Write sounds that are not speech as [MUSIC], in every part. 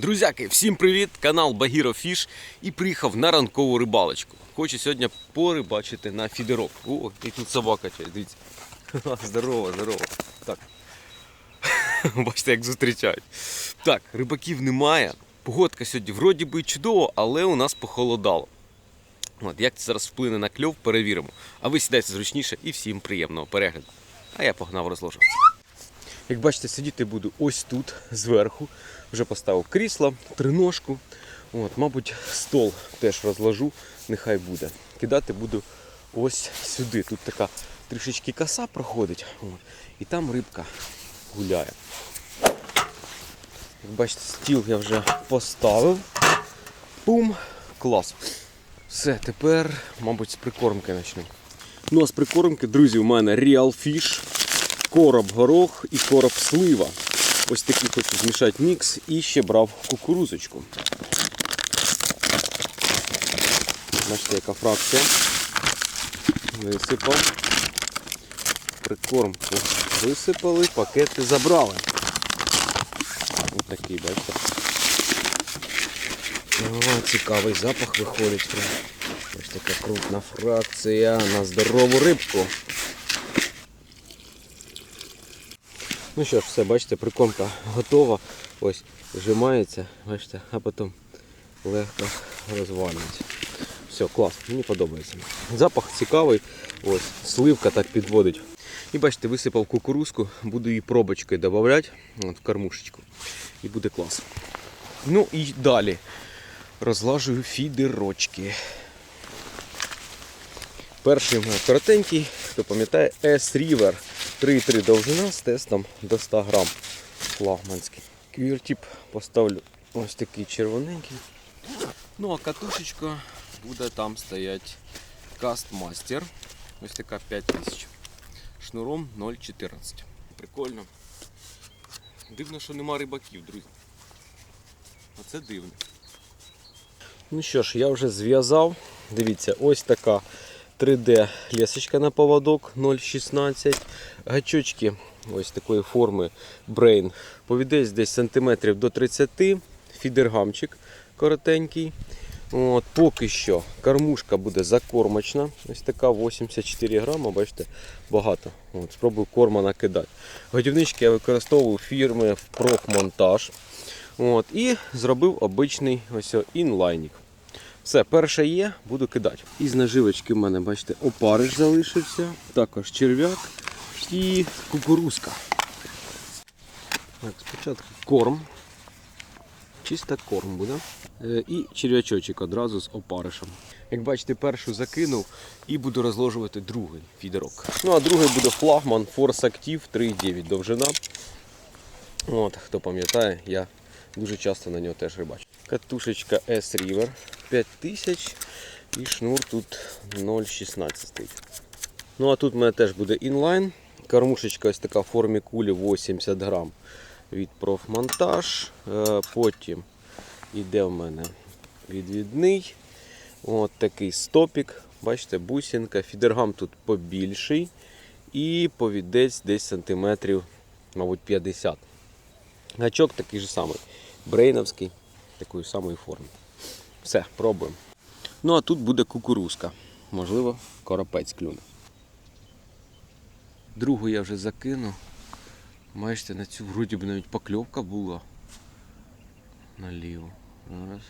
Друзяки, всім привіт! Канал Багіро Фіш і приїхав на ранкову рибалочку. Хочу сьогодні порибачити на фідерок. О, і тут собака чай, дивіться. [LAUGHS] Здорово, здорово. Так. [LAUGHS] Бачите, як зустрічають. Так, рибаків немає. Погодка сьогодні вроді би чудово, але у нас похолодало. От, як це зараз вплине на кльов, перевіримо. А ви сідайте зручніше і всім приємного перегляду. А я погнав розложуватися. Як бачите, сидіти буду ось тут, зверху. Вже поставив крісло, триножку. От, мабуть, стол теж розложу, нехай буде. Кидати буду ось сюди. Тут така трішечки коса проходить. От, і там рибка гуляє. Як бачите, стіл я вже поставив. Пум, клас. Все, тепер, мабуть, з прикормки почнемо. Ну а з прикормки, друзі, у мене Real Fish, короб горох і короб слива. Ось такий хочу змішати мікс і ще брав кукурузочку. Бачите, яка фракція. Висипав. Прикормку висипали, пакети забрали. Ось такий, бачите. О, цікавий запах виходить. Ось така крупна фракція на здорову рибку. Ну що ж, все, бачите, прикормка готова. Ось вжимається, бачите, а потім легко розвалюється. Все, клас, мені подобається. Запах цікавий, ось, сливка так підводить. І бачите, висипав кукурузку, буду її пробочкою додавати от, в кормушечку. І буде клас. Ну і далі розлажую фідерочки. Перший коротенький, хто пам'ятає, S-River 3,3 довжина з тестом до 100 грам флагманський. Квіртіп поставлю ось такий червоненький. Ну а катушечка буде там стоять Castmaster. Ось така 5000. Шнуром 0,14. Прикольно. Дивно, що нема рибаків, друзі. Оце дивно. Ну що ж, я вже зв'язав. Дивіться, ось така 3D лесочка на поводок 0,16. Гачочки ось такої форми Brain. Повідець десь сантиметрів до 30. Фідергамчик коротенький. От, Поки що кормушка буде закормочна. Ось така 84 грама, бачите, багато. От, Спробую корма накидати. Годівнички я використовую фірми профмонтаж. От, І зробив обичний ось інлайнік. Все, перше є, буду кидати. Із наживочки в мене, бачите, опариш залишився, також черв'як і кукурузка. Так, спочатку корм. Чисто корм буде. Е, І черв'ячочок одразу з опаришем. Як бачите, першу закинув і буду розложувати другий фідерок. Ну а другий буде флагман Force Active 3,9 довжина. От, Хто пам'ятає, я дуже часто на нього теж рибачу. Катушечка S-River 5000 і шнур тут 0,16 стоїть. Ну а тут в мене теж буде інлайн. Кормушечка ось така в формі кулі 80 грам від профмонтаж. Е, Потім іде в мене відвідний. От такий стопік. Бачите, бусинка. Фідергам тут побільший. І повідець десь сантиметрів, мабуть, 50. Гачок такий же самий. Брейновський, такої самої форми. Все, пробуємо. Ну а тут буде кукурузка. Можливо, коропець клюне. Другу я вже закинув. Бачите, на цю вроді б навіть покльовка була. Наліво. Зараз.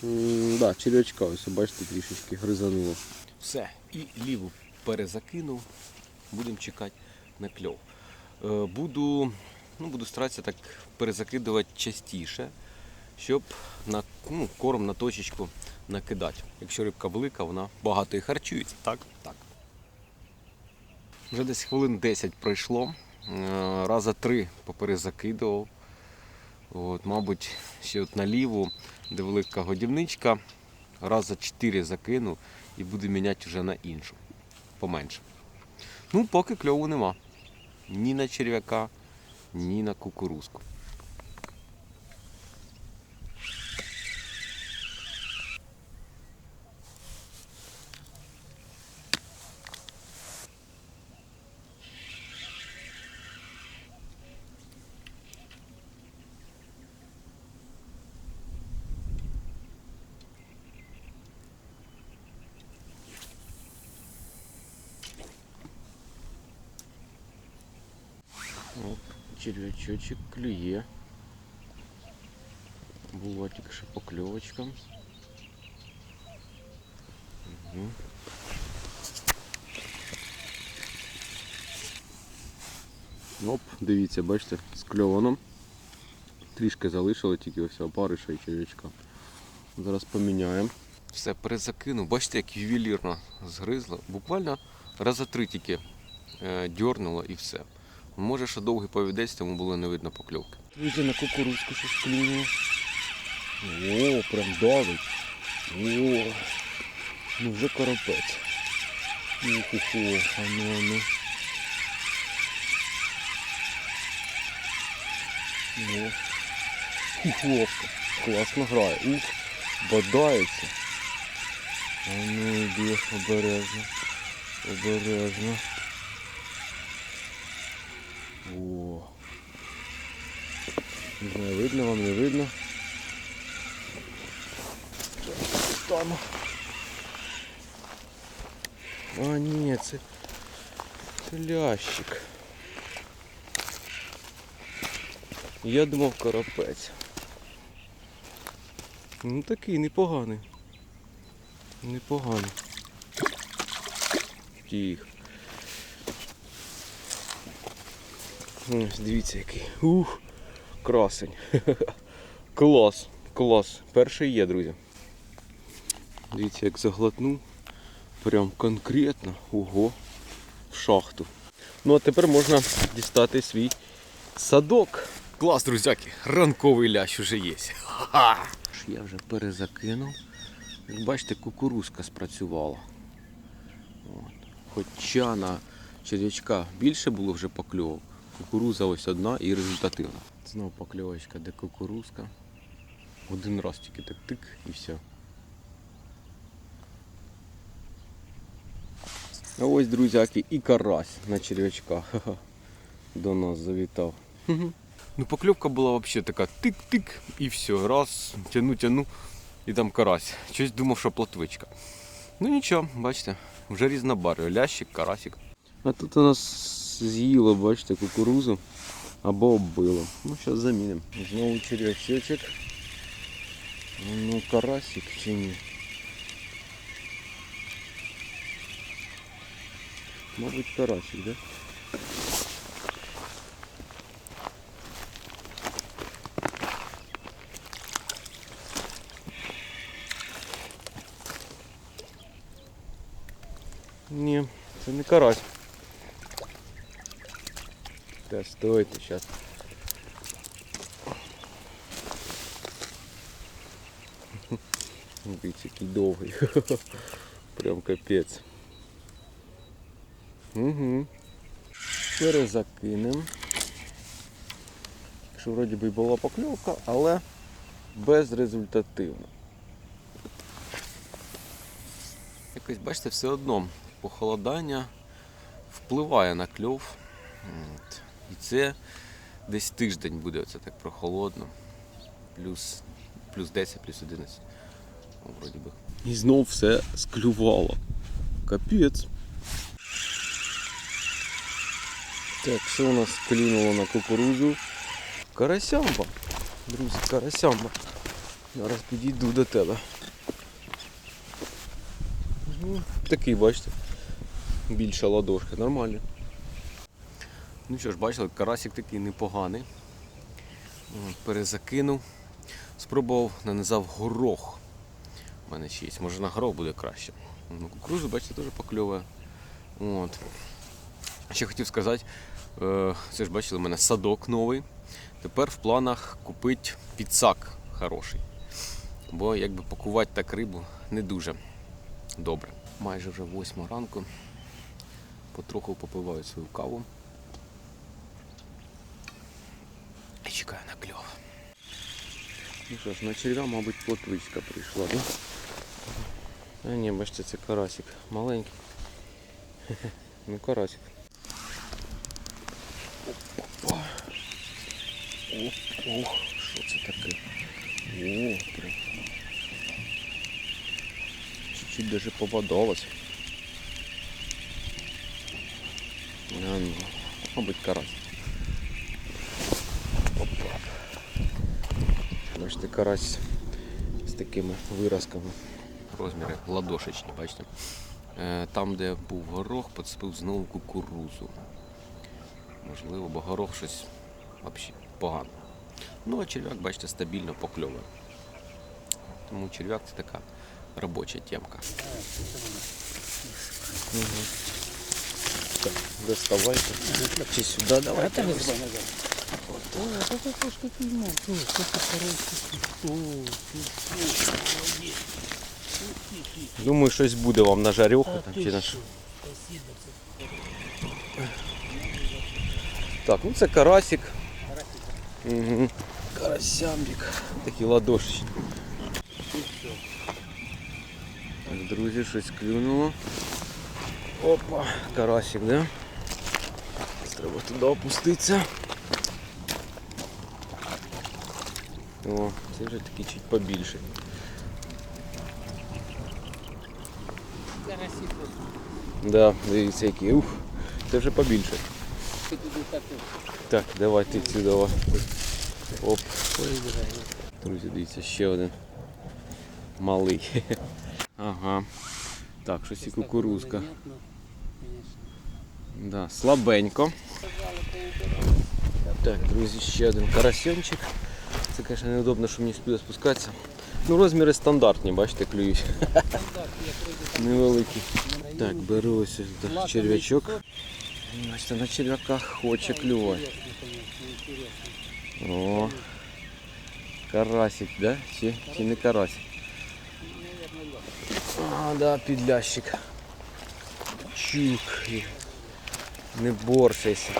Так, да, червячка, ось бачите, трішечки гризануло. Все, і ліву перезакинув. Будемо чекати на кльов. Е, Буду, ну, буду старатися так перезакидувати частіше, щоб на ну, корм на точечку накидати. Якщо рибка велика, вона багато і харчується. Так? Так. Вже десь хвилин 10 пройшло. Е, Раза три поперезакидував. От, мабуть, ще от наліву, де велика годівничка, раза 4 закинув і буду міняти вже на іншу. Поменше. Ну, поки кльову нема. Ні на черв'яка, ні на кукурузку. Черв'ячочок клює. Була тільки що покльовочка. Угу. Оп, дивіться, бачите, скльовано. Трішки залишили тільки ось опариша і черв'ячка. Зараз поміняємо. Все, перезакинув. Бачите, як ювелірно згризло. Буквально раза три тільки е, дьорнуло і все. Може, що довгий повідець, тому було не видно покльовки. Друзі, на кукурузку щось клюнуло. О, прям давить. О, ну вже коропець. Уху-ху, а ну, а ну. О, хуховка. Класно грає. Ух, бодається. А ну йди обережно. Обережно. О. Не знаю, видно вам, не видно. Там. А, ні, це, це лящик. Я думав коропець. Ну такий непоганий. Непоганий. Тих. Ось, дивіться який. Ух, красень. [LAUGHS] Клас, клас. Перший є, друзі. Дивіться, як заглотнув. Прям конкретно. Ого. В шахту. Ну а тепер можна дістати свій садок. Клас, друзяки, ранковий лящ уже є. Ха! Я вже перезакинув. Як бачите, кукурузка спрацювала. От. Хоча на черв'ячка більше було вже покльовок. Кукуруза ось одна і результативна. Знову покльовочка, де кукурузка. Один раз тільки так тик і все. А ось, друзяки, і карась на черв'ячка. Ха-ха. До нас завітав. Ну, покльовка була взагалі така тик-тик і все. Раз, тяну, тяну, і там карась. Щось думав, що плотвичка. Ну нічого, бачите, вже різнобарві. Лящик, карасик. А тут у нас з'їло, бачите, кукурузу або оббило. Ну, зараз замінимо. Знову черв'ячочок. Ну, карасик чи ні? Мабуть, карасик, да? Ні, це не карась. Та стойте зараз. [LAUGHS] Дивіться, який довгий. [LAUGHS] Прям капець. Угу. Перезакинемо. Якщо вроді би була покльовка, але безрезультативно. Якось, бачите, все одно похолодання впливає на кльов. От. І це десь тиждень буде оце так прохолодно. Плюс, плюс 10, плюс 11. О, вроді би. І знов все склювало. Капець. Так, що у нас клюнуло на кукурузу? Карасямба. Друзі, карасямба. Зараз підійду до тебе. Ну, Такий, бачите, більша ладошка, нормально. Ну що ж, бачили, карасик такий непоганий. Перезакинув. Спробував, нанизав горох. У мене ще є. Може на горох буде краще. Ну, кукурузу, бачите, теж покльовує. От. Ще хотів сказати, е, це ж бачили, у мене садок новий. Тепер в планах купити підсак хороший. Бо якби пакувати так рибу не дуже добре. Майже вже восьма ранку. Потроху попиваю свою каву. І чекаю на кльов. Ну що ж, на червя, мабуть, плотвичка прийшла, да? А ні, бачите, це карасик. Маленький. [LAUGHS] Ну карасик. Опа. Ох, що це таке? О, прям. Чуть-чуть даже попадалось. А, ну, мабуть, карась. Бачите, карась з такими виразками. Розміри ладошечні, бачите. Е, Там, де був горох, поцепив знову кукурузу. Можливо, бо горох щось взагалі погано. Ну, а черв'як, бачите, стабільно покльовує. Тому черв'як це така робоча темка. Угу. Так, доставайте. Чи сюди давайте. Думаю, щось буде вам на жарюху там чи на що. Так, ну це карасик. Угу. Карасямбік. Такі ладошечки. Так, друзі, щось клюнуло. Опа, карасик, да? Треба туди опуститися. О, це вже такий чуть побільше. Да, дивіться який. Ух, це вже побільше. Так, давай ти сюди. Оп. Друзі, дивіться, ще один. Малий. [LAUGHS] Ага. Так, щось і кукурузка. Да, слабенько. Так, друзі, ще один карасьончик. Це, звісно, неудобно, що мені сюди спускатися. Ну, розміри стандартні, бачите, клюють. [LAUGHS] Невеликі. Так, беру ось сюди черв'ячок. Бачите, на черв'яках хоче клювати. О, карасик, да? Чи, чи не карасик? А, да, підлящик. Чук. Не борщайся.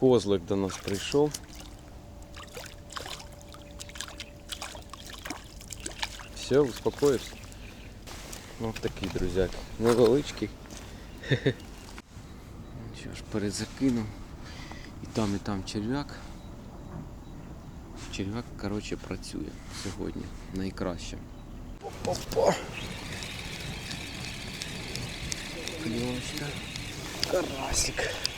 Козлик до нас прийшов. Все, успокоївся. Ну, такий, друзяк. Невеличкий. [LAUGHS] Що ж, перезакинув. І там, і там черв'як. Черв'як, коротше, працює сьогодні найкраще. Опа. Кльовочка. Карасик.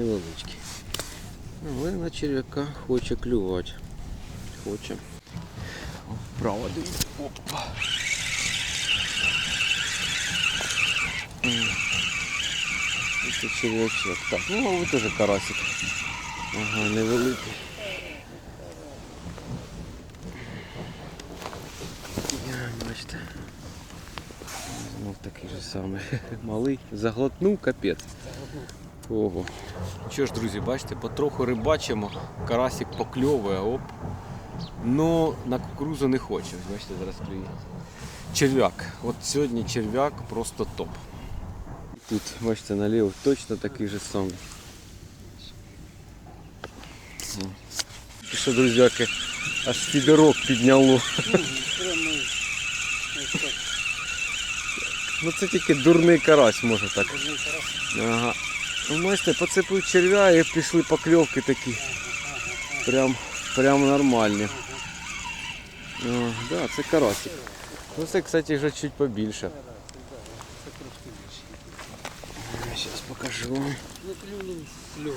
Такі невеличкі. Але на черв'яка хоче клювати. Хоче. Право дивіться. Опа. Це черв'ячок. Так, ну а ви теж карасик. Ага, невеликий. Бачите. Знов такий же самий [LAUGHS] малий. Заглотнув капець. Ого. Що ж, друзі, бачите, потроху рибачимо, карасик покльовує, оп. Ну, на кукурузу не хоче. Бачите, зараз клює. Черв'як. От сьогодні черв'як просто топ. Тут, бачите, наліво точно такий же самий. Що, друзяки, аж фідерок підняло. Ну це тільки дурний карась може так. Ага. Ну, бачите, поцепив черв'я і пішли покльовки такі. Прям, прям нормальні. О, да, це карасик. Ну це, кстати, вже чуть побільше. Зараз покажу вам. Ну, кльово.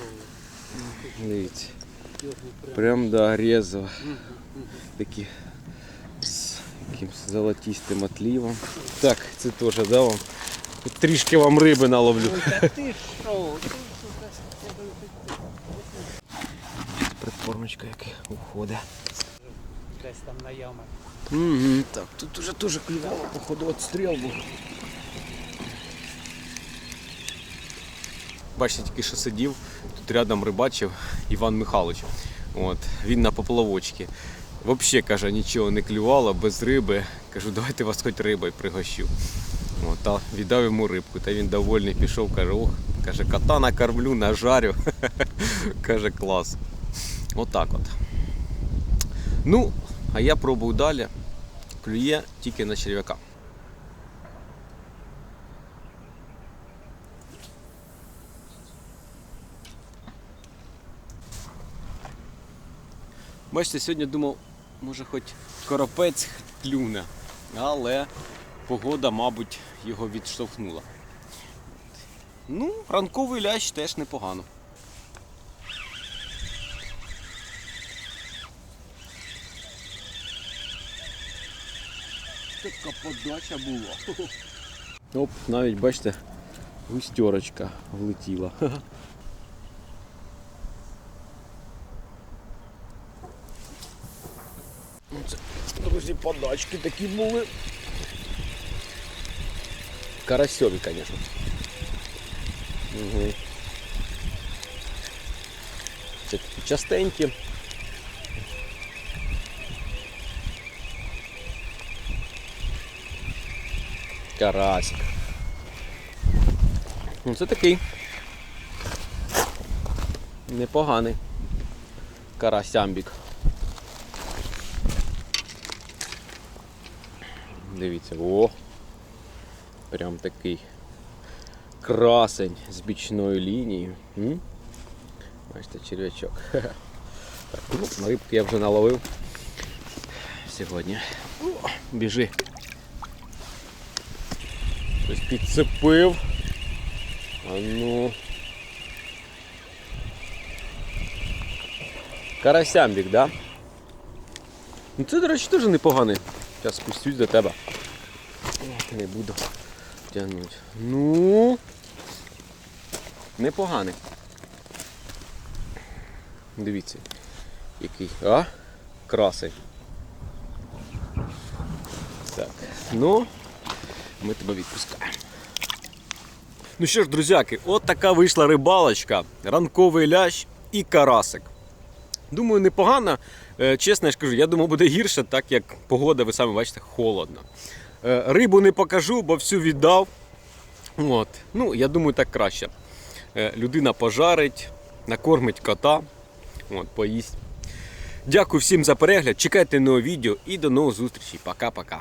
Дивіться. Прям. Прям да, резво. Такі з якимось золотистим отлівом. Так, це теж да, вам. Трішки вам риби наловлю. Прикормочка яка уходить. Десь там на ямах. Угу, так, тут уже теж клювало, походу, отстріл був. Бачите, тільки що сидів, тут рядом рибачив Іван Михайлович. От, він на поплавочці. Взагалі, каже, нічого не клювало, без риби. Кажу, давайте вас хоч рибою пригощу. От, та віддав йому рибку, та він довольний пішов, каже, ох, каже, кота накормлю, нажарю. [LAUGHS] каже, клас. Отак от. Ну, а я пробую далі. Клює тільки на черв'яка. Бачите, сьогодні думав може хоч коропець клюне, але погода, мабуть, його відштовхнула. Ну, ранковий лящ теж непогано. Така подача була. [LAUGHS] Оп, навіть бачите, густерочка влетіла. [LAUGHS] Ну, друзі, подачки такі були. Карасьові, звісно. Угу. Це такі частенькі. Карасик. Ну це такий. Непоганий. Карасямбік. Дивіться, о! Прям такий красень з бічною лінією. Бачите, черв'ячок. [LAUGHS] Так, ну, рибки я вже наловив сьогодні. О, біжи. Щось підцепив. А ну. Карасямбік, да? Ну це, до речі, теж непоганий. Зараз спустюсь до тебе. Не буду тягнути. Ну. Непоганий. Дивіться. Який. А? Красий. Так. Ну, ми тебе відпускаємо. Ну що ж, друзяки, от така вийшла рибалочка, ранковий лящ і карасик. Думаю, непогано. Е, Чесно я ж кажу, я думав, буде гірше, так як погода, ви самі бачите, холодно. Е, Рибу не покажу, бо всю віддав. От. Ну, я думаю, так краще. Е, Людина пожарить, накормить кота, от, поїсть. Дякую всім за перегляд. Чекайте нове відео і до нових зустрічей. Пока-пока.